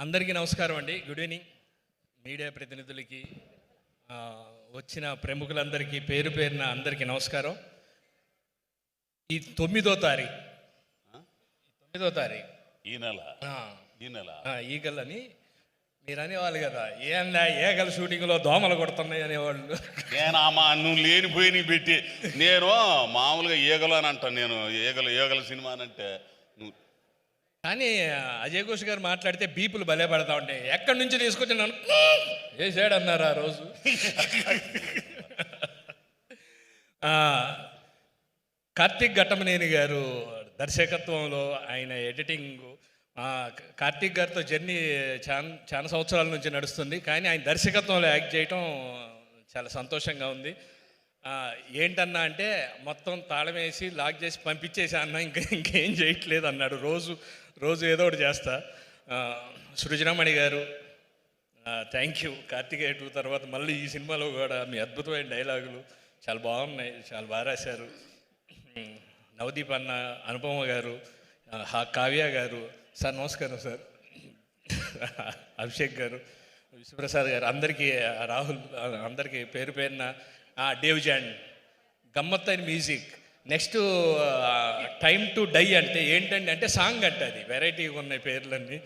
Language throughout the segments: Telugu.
అందరికీ నమస్కారం అండి. Good evening. మీడియా ప్రతినిధులకి వచ్చిన ప్రముఖులందరికీ పేరు పేరున అందరికీ నమస్కారం. ఈ తొమ్మిదో తారీఖు. తొమ్మిదో తారీఖు. ఈ నెల. ఈ ఈగలని మీరు అనేవాళ్ళు కదా. ఏందా ఏగల షూటింగ్లో దోమలు కొడుతున్నాయి అనేవాళ్ళు. నేనామా నువ్వు లేనిపోయి పెట్టి నేను మామూలుగా ఈగలు అని అంటాను నేను. ఈగలు ఈగల సినిమా అని అంటే నువ్వు కానీ అజయ్ ఘోష్ గారు మాట్లాడితే బీపులు భలే పడతా ఉంటాయి ఎక్కడి నుంచి తీసుకొచ్చినాను నన్ను? ఆ రోజు? కార్తీక్ ఘట్టమనేని గారు దర్శకత్వంలో ఆయన ఎడిటింగ్ కార్తీక్ గారితో జర్నీ చాలా చాలా సంవత్సరాల నుంచి నడుస్తుంది. కానీ ఆయన దర్శకత్వంలో యాక్ట్ చేయటం చాలా సంతోషంగా ఉంది. ఏంటన్నా అంటే మొత్తం తాళం వేసి లాక్ చేసి పంపించేసి అన్న ఇంకా ఇంకేం చేయట్లేదు అన్నాడు. రోజు రోజు ఏదో ఒకటి చేస్తా. సృజనమణి గారు థ్యాంక్ యూ కార్తికేయ టూ తర్వాత మళ్ళీ ఈ సినిమాలో కూడా మీ అద్భుతమైన డైలాగులు చాలా బాగున్నాయి చాలా బాగా రాశారు. నవదీప్ అన్న అనుపమ గారు హా కావ్య గారు సార్ నమస్కారం సార్. అభిషేక్ గారు విశ్వప్రసాద్ గారు అందరికీ రాహుల్ అందరికీ పేరు పేరున డేవ్ జాన్ అయిన music. Next time to die అంటే ఏంటంటే అంటే సాంగ్ అంటే అది. వెరైటీగా ఉన్నాయి పేర్లన్నీ.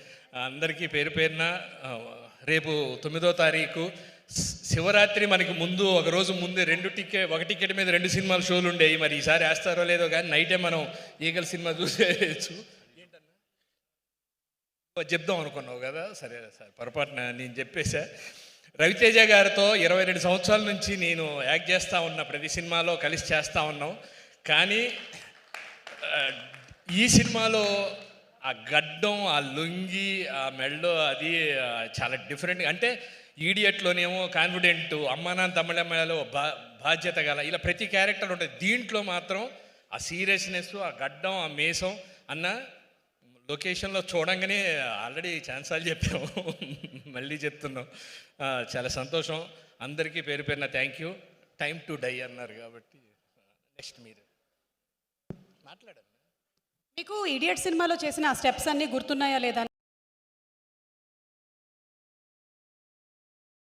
అందరికీ పేరు పేరున రేపు తొమ్మిదో తారీఖు శివరాత్రి మనకి ముందు ఒక రోజు ముందే రెండు టికెట్ ఒక టికెట్ మీద రెండు సినిమాలు షోలు ఉండేవి. మరి ఈసారి వేస్తారో లేదో కానీ నైటే మనం ఈగల సినిమా చూసేయచ్చు. చెప్దాం అనుకున్నావు కదా? సరే సార్ పొరపాటున నేను చెప్పేశా. రవితేజ గారితో ఇరవై రెండు సంవత్సరాల నుంచి నేను యాక్ట్ చేస్తూ ఉన్నా ప్రతి సినిమాలో కలిసి చేస్తూ ఉన్నాం. కానీ ఈ సినిమాలో ఆ గడ్డం ఆ లుంగి ఆ మెళ్ళో అది చాలా డిఫరెంట్. అంటే ఈడియట్లోనేమో కాన్ఫిడెంట్ అమ్మానాన్న తమిళమ్మలో బా బాధ్యత గల ఇలా ప్రతి క్యారెక్టర్ ఉంటుంది దీంట్లో మాత్రం ఆ సీరియస్నెస్ ఆ గడ్డం ఆ మేసం అన్న లొకేషన్లో చూడంగానే ఆల్రెడీ ఛాన్సాలు చెప్పాము. మళ్ళీ చెప్తున్నాం. చాలా సంతోషం. అందరికీ పేరు పేరున thank you time to die అన్నారు కాబట్టి నెక్స్ట్ మీరు. మాట్లాడండి. మీకు ఇడియట్ సినిమాలో చేసిన స్టెప్స్ అన్నీ గుర్తున్నాయా లేదా